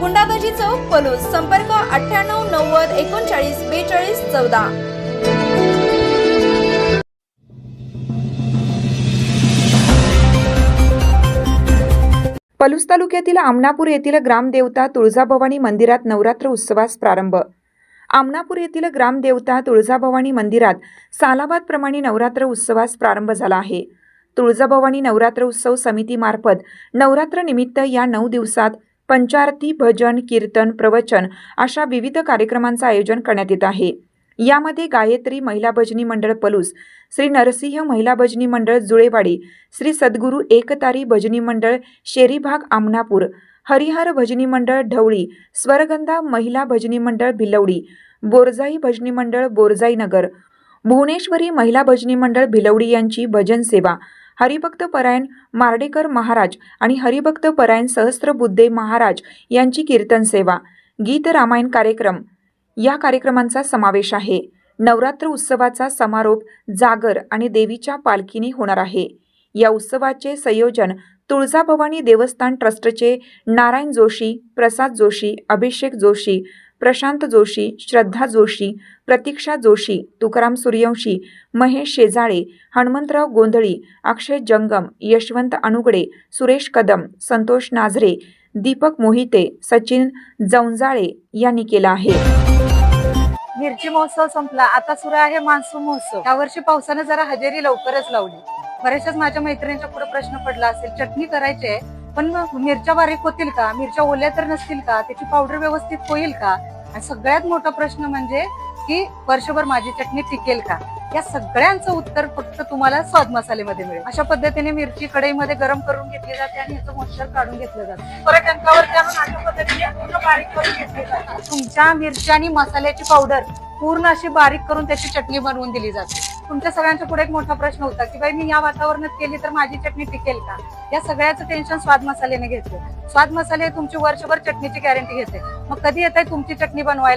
गुंडाबाजी चौक पलूस संपर्क अठ्ठ्याण्णव नव्वद एकोणचाळीस बेचाळीस चौदा. पलूस तालुक्यातील आमनापूर येथील ग्रामदेवता तुळजाभवानी मंदिरात नवरात्र उत्सवास प्रारंभ. आमनापूर येथील ग्रामदेवता तुळजाभवानी मंदिरात सालाबादप्रमाणे नवरात्र उत्सवास प्रारंभ झाला आहे. तुळजाभवानी नवरात्र उत्सव समितीमार्फत नवरात्र निमित्त या नऊ दिवसात पंचारती भजन कीर्तन प्रवचन अशा विविध कार्यक्रमांचं आयोजन करण्यात येत आहे. यामध्ये गायत्री महिला भजनी मंडळ पलूस श्री नरसिंह महिला भजनी मंडळ जुळेवाडी श्री सद्गुरू एकतारी भजनी मंडळ शेरीभाग आमनापूर हरिहर भजनी मंडळ ढवळी स्वरगंधा महिला भजनी मंडळ भिलवडी बोरजाई भजनी मंडळ बोरजाई नगर भुवनेश्वरी महिला भजनी मंडळ भिलवडी यांची भजन सेवा हरिभक्त परायण मार्डेकर महाराज आणि हरिभक्त परायण सहस्त्रबुद्धे महाराज यांची कीर्तन सेवा. गीत रामायण कार्यक्रम. या कार्यक्रमांचा समावेश आहे. नवरात्र उत्सवाचा समारोप जागर आणि देवीच्या पालखीने होणार आहे. या उत्सवाचे संयोजन तुळजाभवानी देवस्थान ट्रस्टचे नारायण जोशी प्रसाद जोशी अभिषेक जोशी प्रशांत जोशी श्रद्धा जोशी प्रतीक्षा जोशी तुकाराम सूर्यवंशी महेश शेजाळे हनुमंतराव गोंधळी अक्षय जंगम यशवंत अनुगडे सुरेश कदम संतोष नाझरे दीपक मोहिते सचिन जौंजाळे यांनी केला आहे. मिरची महोत्सव संपला. आता सुरू आहे मान्सून महोत्सव. यावर्षी पावसानं जरा हजेरी लवकरच लावली. बऱ्याचशाच माझ्या मैत्रिणींच्या पुढे प्रश्न पडला असेल चटणी करायची आहे पण मग मिरच्या बारीक होतील का? मिरच्या ओल्या तर नसतील का? त्याची पावडर व्यवस्थित होईल का? आणि सगळ्यात मोठा प्रश्न म्हणजे की वर्षभर माझी चटणी टिकेल का? या सगळ्यांचं उत्तर फक्त तुम्हाला स्वाद मसालेमध्ये मिळेल. अशा पद्धतीने मिरची कढईमध्ये गरम करून घेतली जाते आणि याचं मॉइश्चर काढून घेतलं जातं. परत टंकावरती बारीक करून तुमच्या मिरची आणि मसाल्याची पावडर पूर्ण अशी बारीक करून त्याची चटणी बनवून दिली जाते. तुमच्या सगळ्यांच्या पुढे एक मोठा प्रश्न होता की बाई मी या वातावरणात केली तर माझी चटणी टिकेल का? या सगळ्याचं टेन्शन स्वाद मसाल्याने घेतलं. स्वाद मसाले तुमची वर्षभर चटणीची गॅरंटी घेते. मग कधी येत आहे तुमची चटणी बनवायला?